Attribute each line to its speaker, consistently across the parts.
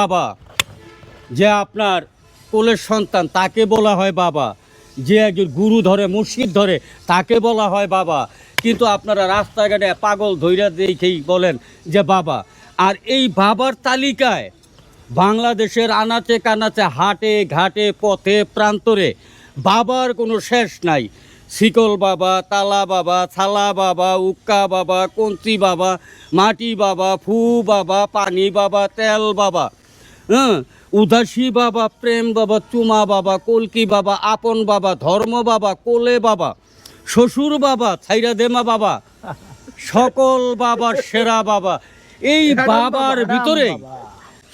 Speaker 1: বাবা, যে আপনার কোলের সন্তান, তাকে বলা হয় বাবা। যে একজন গুরু ধরে, মুর্শিদ ধরে, তাকে বলা হয় বাবা। কিন্তু আপনারা রাস্তাঘাটে পাগল ধৈর্য দেখেই বলেন যে বাবা। আর এই বাবার তালিকায় বাংলাদেশের আনাচে কানাচে, হাটে ঘাটে, পথে, প্রান্তরে বাবার কোনো শেষ নাই। শিকল বাবা, তালা বাবা, থালা বাবা, উক্কা বাবা কঞ্চি বাবা, মাটি বাবা, ফু বাবা, পানি বাবা, তেল বাবা। হ্যাঁ? উদাসী বাবা প্রেম বাবা চুমা বাবা কলকি বাবা আপন বাবা ধর্ম বাবা কোলে বাবা শ্বশুর বাবা ছাইরা দেমা বাবা সকল বাবার সেরা বাবা। এই বাবার ভিতরে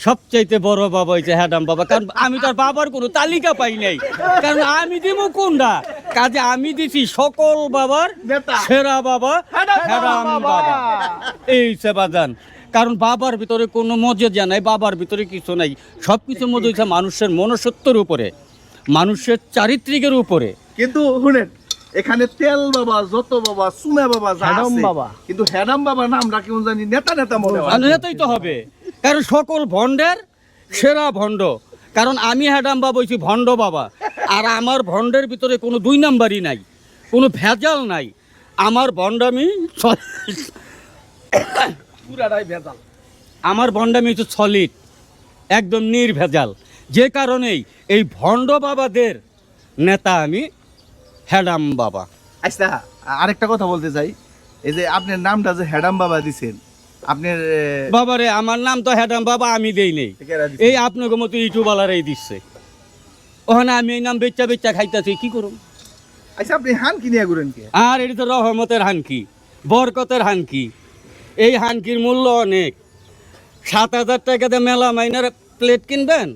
Speaker 1: সবচাইতে বড় বাবা হয়েছে হ্যাডাম বাবা। কারণ আমি তার বাবার কোনো তালিকা পাই নাই। কারণ আমি দিব কোনটা? কাজে আমি দিছি সকল বাবার সেরা বাবা
Speaker 2: হ্যাডাম। বাবা
Speaker 1: এই সেবাদান কারণ বাবার ভিতরে কোনো মর্যাদা নাই বাবার ভিতরে কিছু নাই। সব কিছুর মধ্যে হচ্ছে মানুষের মনসত্বর উপরে মানুষের চারিত্রিকের উপরে।
Speaker 2: কিন্তু শুনেন এখানে তেল বাবা যত বাবা সুমে বাবা
Speaker 3: হ্যাডাম বাবা।
Speaker 2: কিন্তু হ্যাডাম বাবা নামটা কেমন জানি নেতা নেতা মনে হয়।
Speaker 1: আর এটাই তো হবে। কারণ সকল ভণ্ডের সেরা ভণ্ড। কারণ আমি হ্যাডাম বাবা হইছি ভণ্ড বাবা। আর আমার ভণ্ডের ভিতরে কোনো দুই নাম্বারই নাই কোনো ভেজাল নাই। আমার ভণ্ডামি ছ-
Speaker 2: পুরাটাই ভেজাল।
Speaker 1: আমার ভণ্ডামি হচ্ছে সলিড একদম নির্ভেজাল। যে কারণেই এই ভণ্ড বাবাদের নেতা আমি হ্যাডাম বাবা।
Speaker 2: আচ্ছা আরেকটা কথা বলতে চাই। এই যে আপনার নামটা যে হ্যাডাম বাবা দিছেন আপনার
Speaker 1: বাবারে আমার নাম তো হ্যাডাম বাবা আমি দেই নেই। এই আপনাকে মতো ইউটিউবালারাই দিচ্ছে। ওখানে আমি এই নাম বেচা বেচা খাইতেছি কি করুন
Speaker 2: আচ্ছা আপনি হান কিনিয়া ঘুরেন কে?
Speaker 1: আর এটা তো রহমতের হানকি বরকতের হানকি। এই হানকির মূল্য অনেক। সাত হাজার টাকাতে মেলা মাইনার প্লেট কিনবেন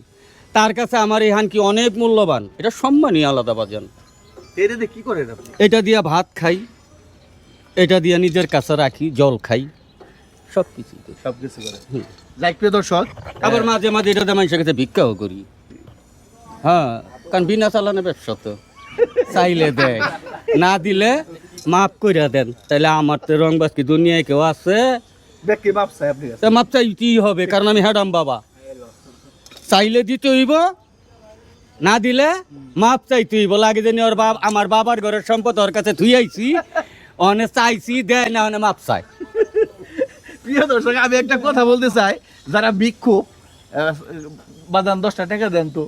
Speaker 1: তার কাছে আমার এই হানকি অনেক মূল্যবান। এটা সম্মানই আলাদা বাজান।
Speaker 2: কি করেন আপনি?
Speaker 1: এটা দিয়ে ভাত খাই এটা দিয়ে নিজের কাছে রাখি জল খাই সব কিছু
Speaker 2: সব কিছু
Speaker 1: হুম।
Speaker 2: যাই প্রিয় দর্শক
Speaker 1: আবার মাঝে মাঝে এটা দিয়ে মানুষের কাছে ভিক্ষাও করি। হ্যাঁ কারণ বিনা চালানো ব্যবসা তো। চাইলে দেয়। না দিলে মাফ কইরা দেন। তাহলে আমার তো রংবাজ কি দুনিয়ায় কেউ আছে। মাপ চাইতেই হবে কারণ আমি হ্যাডাম বাবা। চাইলে দিতে হইব না দিলে মাপ চাইতে হইব। লাগে জানি ওর বাপ আমার বাবার ঘরের সম্পদ ওর কাছে ধুই আইছি অনে চাইছি দেয় না অনে মাপ চাই
Speaker 2: প্রিয় দর্শক আমি একটা কথা বলতে চাই। যারা আহ, বাদান দশটা টাকা দেন তো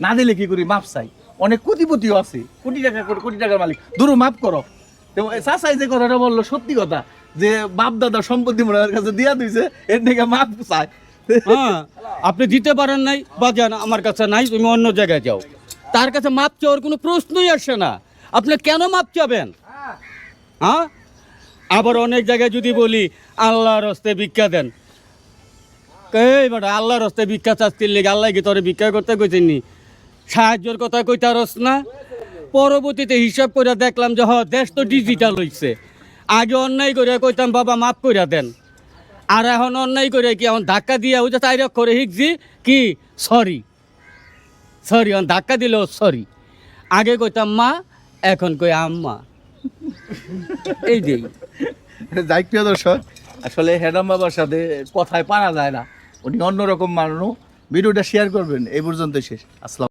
Speaker 2: না দিলে কি করি? মাপ চাই। অনেক কোটিপতিও আছে। কোটি টাকা কোটি টাকার মালিক। দূরও মাপ করো। চাচাই যে কথাটা বলল, সত্যি কথা, যে বাপ দাদা সম্পত্তি মনে কাছে দিয়া দিছে, এর থেকে মাপ চায়।
Speaker 1: হ্যাঁ আপনি দিতে পারেন নাই বা জান আমার কাছে নাই, তুমি অন্য জায়গায় যাও। তার কাছে মাপ চাওয়ার কোনো প্রশ্নই আসে না। আপনি কেন মাপ চাবেন? হ্যাঁ? আবার অনেক জায়গায় যদি বলি, আল্লাহর হস্তে ভিক্ষা দেন। এই বেটা, আল্লাহর হস্তে ভিক্ষা চাচ্ছিল লেগে আল্লাহ কি তোরে ভিক্ষা করতে কইতেনি সাহায্যের কথা কইতারস না। পরবর্তীতে হিসাব করে দেখলাম যে হ দেশ তো ডিজিটাল হইছে। আগে অন্যায় করে কইতাম, বাবা, মাফ করে দেন। আর এখন অন্যায় করে কি, এখন ধাক্কা দিয়ে ওই যে তাই করে শিখছি কি? সরি। সরি, এখন ধাক্কা দিলেও সরি। আগে কইতাম, মা, এখন কই আম্মা। এই যে।
Speaker 2: যাই, প্রিয় দর্শক, আসলে হেডাম বাবার সাথে কথায় পারা যায় না। উনি অন্যরকম মানুষ। ভিডিওটা শেয়ার করবেন। এই পর্যন্ত শেষ। আসসালাম